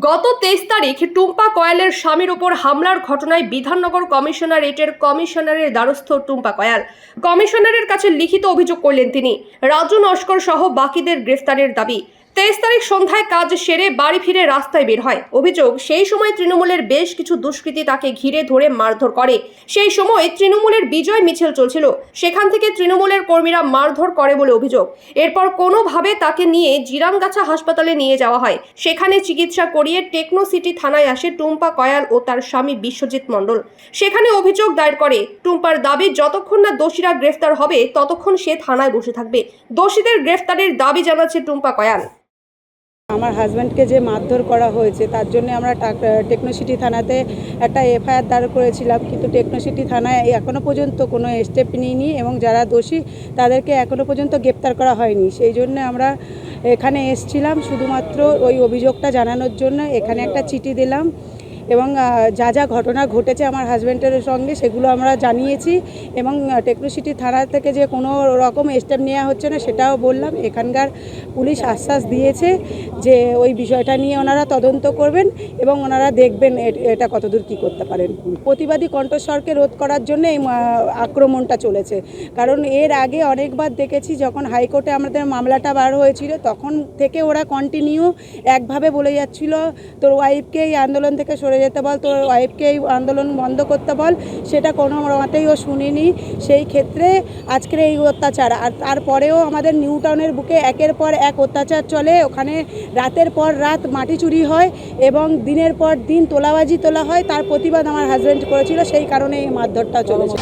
গত তেইশ তারিখ টুম্পা কয়ালের স্বামীর ওপর হামলার ঘটনায় বিধাননগর কমিশনারেটের কমিশনারের দ্বারস্থ টুম্পা কয়াল। কমিশনারের কাছে লিখিত অভিযোগ করলেন তিনি। রাজু নস্কর সহ বাকিদের গ্রেফতারের দাবি। তেইশ তারিখ সন্ধ্যায় কাজ সেরে বাড়ি ফিরে রাস্তায় বের হয়। অভিযোগ, সেই সময় তৃণমূলের বেশ কিছু দুষ্কৃতী তাকে ঘিরে ধরে মারধর করে। সেই সময় তৃণমূলের বিজয় মিছিল চলছিল। সেখান থেকে তৃণমূলের কর্মীরা মারধর করে বলে অভিযোগ। এরপর কোনোভাবে তাকে নিয়ে জিরামগাছা হাসপাতালে নিয়ে যাওয়া হয়। সেখানে চিকিৎসা করিয়ে টেকনো সিটি থানায় আসে টুম্পা কয়াল ও তার স্বামী বিশ্বজিৎ মণ্ডল। সেখানে অভিযোগ দায়ের করে, টুম্পার দাবি, যতক্ষণ না দোষীরা গ্রেফতার হবে, ততক্ষণ সে থানায় বসে থাকবে। দোষীদের গ্রেফতারের দাবি জানাচ্ছে টুম্পা কয়াল। আমার হাজব্যান্ডকে যে মারধর করা হয়েছে, তার জন্য আমরা টেকনোসিটি থানাতে একটা এফআইআর দাঁড় করেছিলাম। কিন্তু টেকনোসিটি থানায় এখনও পর্যন্ত কোনো স্টেপ নিইনি এবং যারা দোষী, তাদেরকে এখনও পর্যন্ত গ্রেপ্তার করা হয়নি। সেই জন্য আমরা এখানে এসছিলাম শুধুমাত্র ওই অভিযোগটা জানানোর জন্য। এখানে একটা চিঠি দিলাম। এবং যা যা ঘটনা ঘটেছে আমার হাজব্যান্ডের সঙ্গে সেগুলো আমরা জানিয়েছি এবং টেকনোসিটি থানা থেকে যে কোনো রকম স্টেপ নেওয়া হচ্ছে না সেটাও বললাম। এখানকার পুলিশ আশ্বাস দিয়েছে যে ওই বিষয়টা নিয়ে ওনারা তদন্ত করবেন এবং ওনারা দেখবেন এটা কতদূর কী করতে পারেন। প্রতিবাদী কণ্ঠস্বরকে রোধ করার জন্য এই আক্রমণটা চলেছে। কারণ এর আগে অনেকবার দেখেছি যখন হাইকোর্টে আমাদের মামলাটা বার হয়েছিল, তখন থেকে ওরা কন্টিনিউ একভাবে বলে যাচ্ছিল, তোর ওয়াইফকে এই আন্দোলন থেকে সরে যেতে বল, তোর ওয়াইফকে এই আন্দোলন বন্ধ করতে বল, সেটা কোনো মতেই ও শুনিনি। সেই ক্ষেত্রে আজকের এই অত্যাচার। আর তারপরেও আমাদের নিউ টাউনের বুকে একের পর এক অত্যাচার চলে। ওখানে রাতের পর রাত মাটি চুরি হয় এবং দিনের পর দিন তোলাবাজি তোলা হয়। তার প্রতিবাদ আমার হাজব্যান্ড করেছিল। সেই কারণে এই মারধরটা চলেছে।